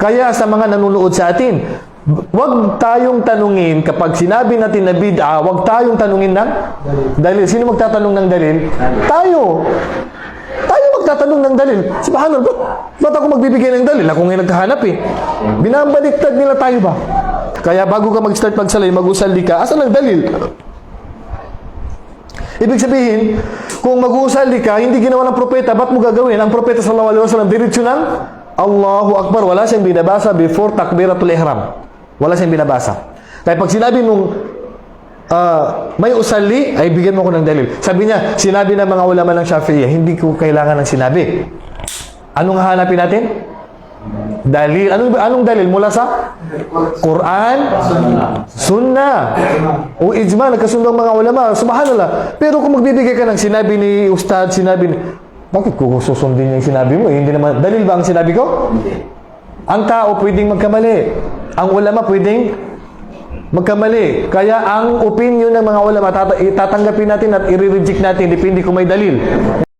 Kaya sa mga nanonood sa atin, wag tayong tanungin kapag sinabi natin na bid'a, wag tayong tanungin ng dalil. Sino magtatanong ng dalil? Tayo. Tayo magtatanong ng dalil. Subhanallah, ba't, ba't ako magbibigay ng dalil? Ako ngayon nagkahanap eh. Binabaliktad nila tayo ba? Kaya bago ka mag-start magsalay, mag-usaldi ka, asan ang dalil? Ibig sabihin, kung mag-uusaldi ka, hindi ginawa ng propeta, ba't mo gagawin? Ang propeta sallallahu alaihi wasallam, diretso ng Allahu Akbar. Wala siyang binabasa before takbiratul ihram. Wala siyang binabasa. Kaya pag sinabi mong ah, may usali, ay bigyan mo ko ng dalil. Sabi niya, sinabi ng mga ulama ng Shafi'iyah, hindi ko kailangan ng sinabi. Anong hahanapin natin? Dalil. Anong, anong dalil? Mula sa Quran, Sunnah, o ijma, nagkasundo ang mga ulama. Subhanallah. Pero kung magbibigay ka ng sinabi ni Ustad, sinabi ni... Bakit ko susundin yung sinabi mo? Eh, hindi naman... Dalil ba ang sinabi ko? Ang tao pwedeng magkamali. Ang ulama pwedeng magkamali. Kaya ang opinion ng mga ulama, tata- tatanggapin natin at i-reject natin, depende kung may dalil.